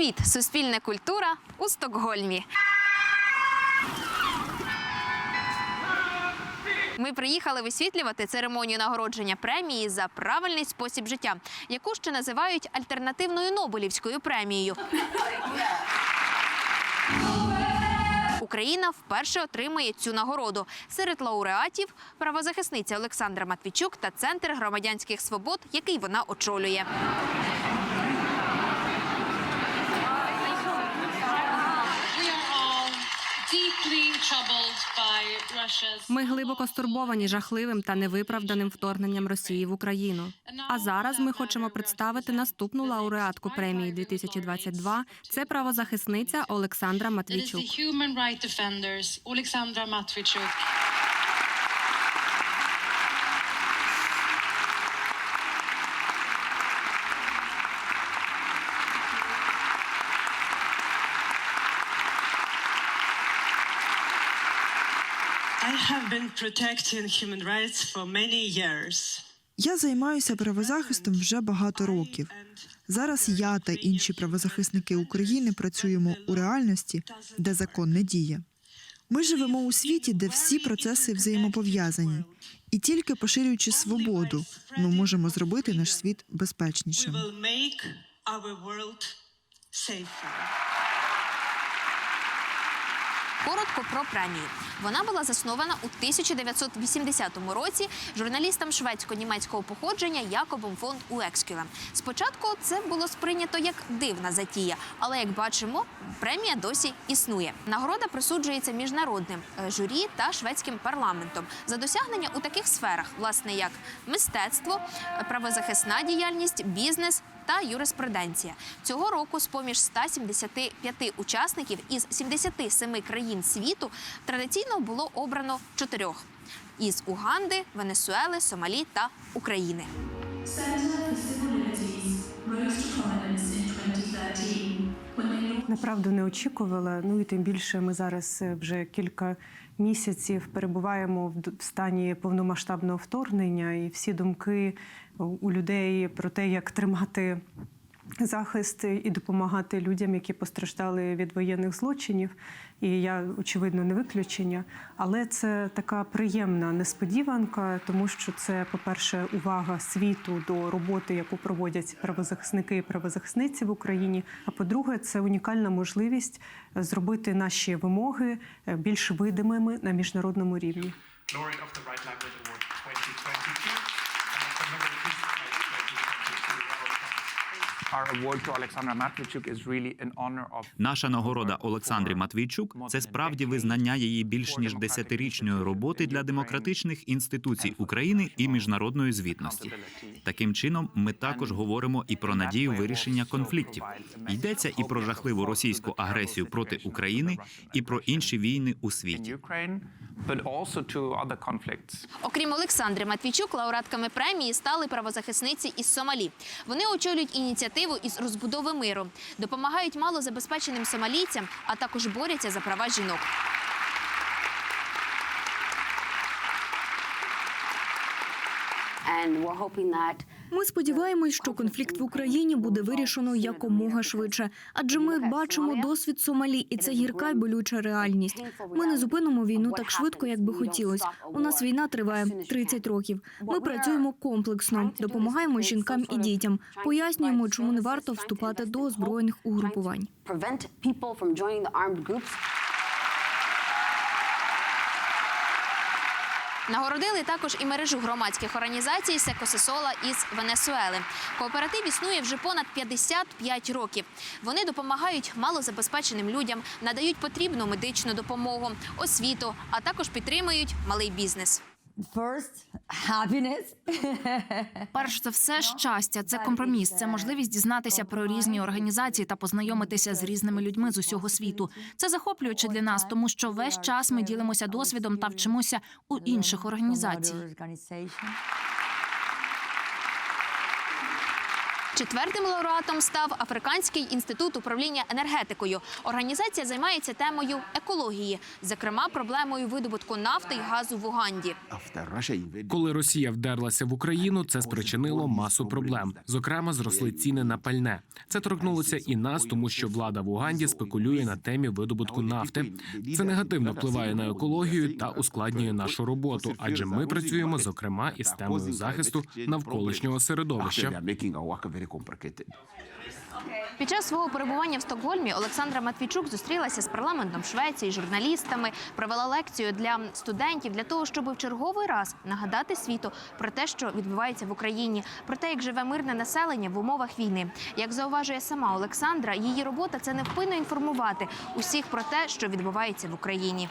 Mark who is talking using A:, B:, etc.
A: Привіт! Суспільна культура у Стокгольмі. Ми приїхали висвітлювати церемонію нагородження премії за правильний спосіб життя, яку ще називають альтернативною Нобелівською премією. Україна вперше отримує цю нагороду. Серед лауреатів правозахисниця Олександра Матвійчук та Центр громадянських свобод, який вона очолює.
B: Ми глибоко стурбовані жахливим та невиправданим вторгненням Росії в Україну. А зараз ми хочемо представити наступну лауреатку премії 2022 – Це правозахисниця Олександра Матвійчук.
C: I have been protecting human rights for many years.
D: Я займаюся правозахистом вже багато років. Зараз я та інші правозахисники України працюємо у реальності, де закон не діє. Ми живемо у світі, де всі процеси взаємопов'язані, і тільки поширюючи свободу, ми можемо зробити наш світ безпечнішим.
A: Коротко про премію. Вона була заснована у 1980 році журналістом шведсько-німецького походження Якобом фон Уекскюлем. Спочатку це було сприйнято як дивна затія, але як бачимо, премія досі існує. Нагорода присуджується міжнародним е, журі та шведським парламентом за досягнення у таких сферах, власне, як мистецтво, е, правозахисна діяльність, бізнес та юриспруденція. Цього року з поміж 175 учасників із 77 країн світу традиційно було обрано чотирьох із Уганди, Венесуели, Сомалі та України.
E: Center for Civil Liberties rose to prominence in 2013 when they
F: Направду не очікувала. Ну і тим більше ми зараз е, вже кілька місяців перебуваємо в стані повномасштабного вторгнення, і всі думки у- людей про те, як тримати захист і допомагати людям, які постраждали від воєнних злочинів. І я очевидно не виключення. Але це така приємна несподіванка, тому що це, по-перше, увага світу до роботи, яку проводять правозахисники і правозахисниці в Україні. А по-друге, це унікальна можливість зробити наші вимоги е, більш видимими на міжнародному рівні.
G: Наша нагорода Олександрі Матвійчук це справді визнання її більш ніж десятирічної роботи для демократичних інституцій України і міжнародної звітності. Таким чином, ми також говоримо і про надію вирішення конфліктів. Йдеться і про жахливу російську агресію проти України, і про інші війни у світі.
A: Окрім Олександри Матвійчук, лауреатками премії стали правозахисниці із Сомалі. Вони очолюють ініціативу із розбудови миру, допомагають малозабезпеченим сомалійцям, а також борються за права жінок.
H: and we're hoping that
B: Ми сподіваємось, що конфлікт в Україні буде вирішено якомога швидше, адже ми бачимо досвід Сомалі, і це гірка й болюча реальність. Ми не зупинимо війну так швидко, як би хотілося. У нас війна триває 30 років. Ми працюємо комплексно, допомагаємо жінкам і дітям, пояснюємо, чому не варто вступати до озброєних угрупувань.
A: Нагородили також і мережу громадських організацій Секосесола із Венесуели. Кооператив існує вже понад 55 років. Вони допомагають малозабезпеченим людям, надають потрібну медичну допомогу, освіту, а також підтримують малий бізнес.
H: First, happiness.
I: Перш за все, щастя це компроміс. Це можливість дізнатися про різні організації та познайомитися з різними людьми з усього світу. Це захоплююче для нас, тому що весь час ми ділимося досвідом та вчимося у інших організацій.
A: Четвертим лауреатом став Африканський інститут управління енергетикою. Організація займається темою екології, зокрема проблемою видобутку нафти й газу в Уганді.
J: Коли Росія вдерлася в Україну, це спричинило масу проблем. Зокрема, зросли ціни на пальне. Це торкнулося і нас, тому що влада в Уганді спекулює на темі видобутку нафти. Це негативно впливає на екологію та ускладнює нашу роботу, адже ми працюємо зокрема із темою захисту навколишнього середовища.
A: Під час свого перебування в Стокгольмі Олександра Матвійчук зустрілася з парламентом Швеції, журналістами, провела лекцію для студентів для того, щоб в черговий раз нагадати світу про те, що відбувається в Україні, про те, як живе мирне населення в умовах війни. Як зауважує сама Олександра, її робота це невпинно інформувати усіх про те, що відбувається в Україні.